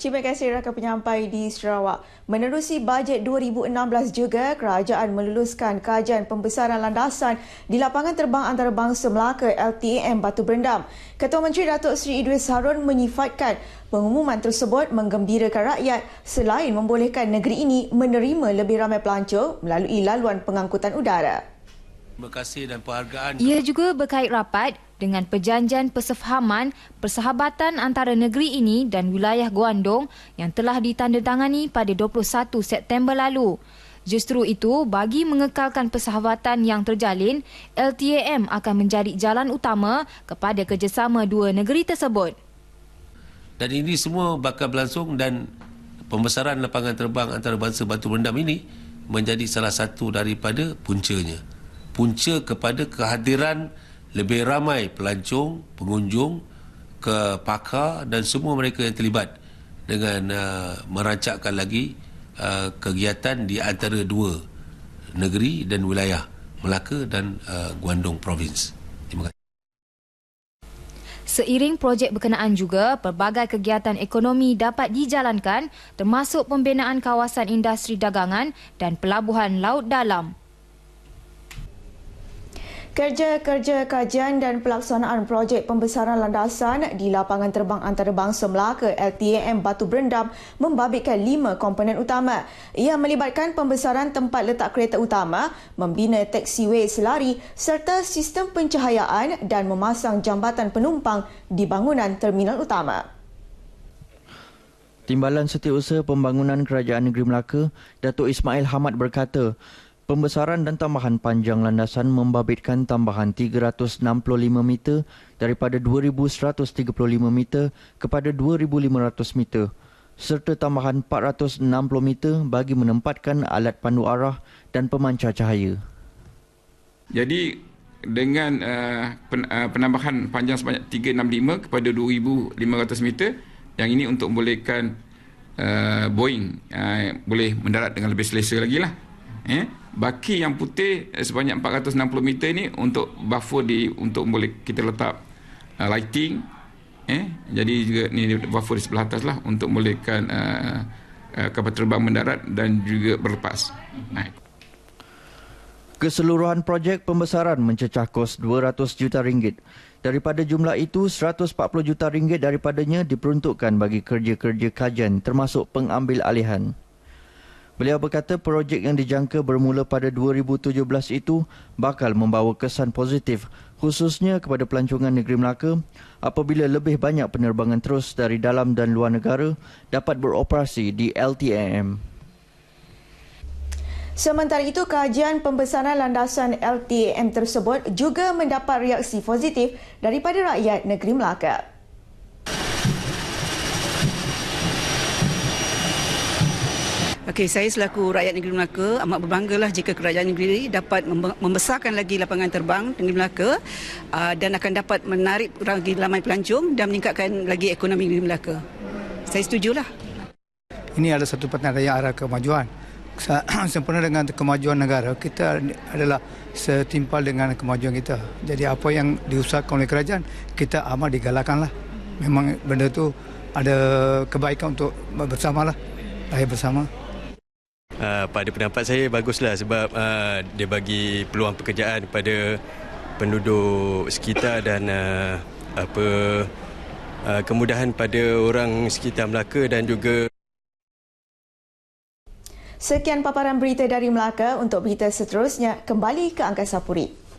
Terima kasih rakan penyampai di Sarawak. Menerusi bajet 2016 juga, kerajaan meluluskan kajian pembesaran landasan di lapangan terbang antarabangsa Melaka LTAM Batu Berendam. Ketua Menteri Datuk Seri Idris Harun menyifatkan pengumuman tersebut menggembirakan rakyat selain membolehkan negeri ini menerima lebih ramai pelancong melalui laluan pengangkutan udara. Terima kasih dan penghargaan. Ia juga berkait rapat dengan perjanjian persefahaman persahabatan antara negeri ini dan wilayah Guandong yang telah ditandatangani pada 21 September lalu. Justru itu, bagi mengekalkan persahabatan yang terjalin, LTAM akan menjadi jalan utama kepada kerjasama dua negeri tersebut. Dan ini semua bakal berlangsung dan pembesaran lapangan terbang antarabangsa Batu Berendam ini menjadi salah satu daripada puncanya. Punca kepada kehadiran lebih ramai pelancong, pengunjung, ke pakar dan semua mereka yang terlibat dengan uh, merancakkan lagi uh, kegiatan di antara dua negeri dan wilayah Melaka dan uh, Guandong Province. Terima kasih. Seiring projek berkenaan juga, pelbagai kegiatan ekonomi dapat dijalankan termasuk pembinaan kawasan industri dagangan dan pelabuhan laut dalam. Kerja-kerja kajian dan pelaksanaan projek pembesaran landasan di lapangan terbang antarabangsa Melaka LTAM Batu Berendam membabitkan lima komponen utama. Ia melibatkan pembesaran tempat letak kereta utama, membina taxiway selari serta sistem pencahayaan dan memasang jambatan penumpang di bangunan terminal utama. Timbalan Setiausaha Pembangunan Kerajaan Negeri Melaka, Datuk Ismail Hamad berkata, Pembesaran dan tambahan panjang landasan membabitkan tambahan 365 meter daripada 2135 meter kepada 2500 meter serta tambahan 460 meter bagi menempatkan alat pandu arah dan pemancar cahaya. Jadi dengan uh, pen, penambahan panjang sebanyak 365 kepada 2500 meter yang ini untuk membolehkan uh, Boeing uh, boleh mendarat dengan lebih selesa lagi lah. Eh? baki yang putih eh, sebanyak 460 meter ni untuk buffer di untuk boleh kita letak uh, lighting eh jadi juga ni buffer di sebelah atas lah untuk bolehkan uh, uh, kapal terbang mendarat dan juga berlepas naik Keseluruhan projek pembesaran mencecah kos 200 juta ringgit. Daripada jumlah itu, 140 juta ringgit daripadanya diperuntukkan bagi kerja-kerja kajian termasuk pengambil alihan. Beliau berkata projek yang dijangka bermula pada 2017 itu bakal membawa kesan positif khususnya kepada pelancongan negeri Melaka apabila lebih banyak penerbangan terus dari dalam dan luar negara dapat beroperasi di LTAM. Sementara itu, kajian pembesaran landasan LTAM tersebut juga mendapat reaksi positif daripada rakyat negeri Melaka. Okey, saya selaku rakyat negeri Melaka amat berbanggalah jika kerajaan negeri dapat membesarkan lagi lapangan terbang negeri Melaka uh, dan akan dapat menarik lagi ramai pelancong dan meningkatkan lagi ekonomi negeri Melaka. Saya setujulah. Ini adalah satu penyelenggaraan arah kemajuan. Sempurna dengan kemajuan negara, kita adalah setimpal dengan kemajuan kita. Jadi apa yang diusahakan oleh kerajaan, kita amat digalakkanlah. Memang benda itu ada kebaikan untuk bersamalah. Lahir bersama. Uh, pada pendapat saya baguslah sebab uh, dia bagi peluang pekerjaan kepada penduduk sekitar dan uh, apa uh, kemudahan pada orang sekitar Melaka dan juga Sekian paparan berita dari Melaka untuk berita seterusnya kembali ke Angkasa Puri.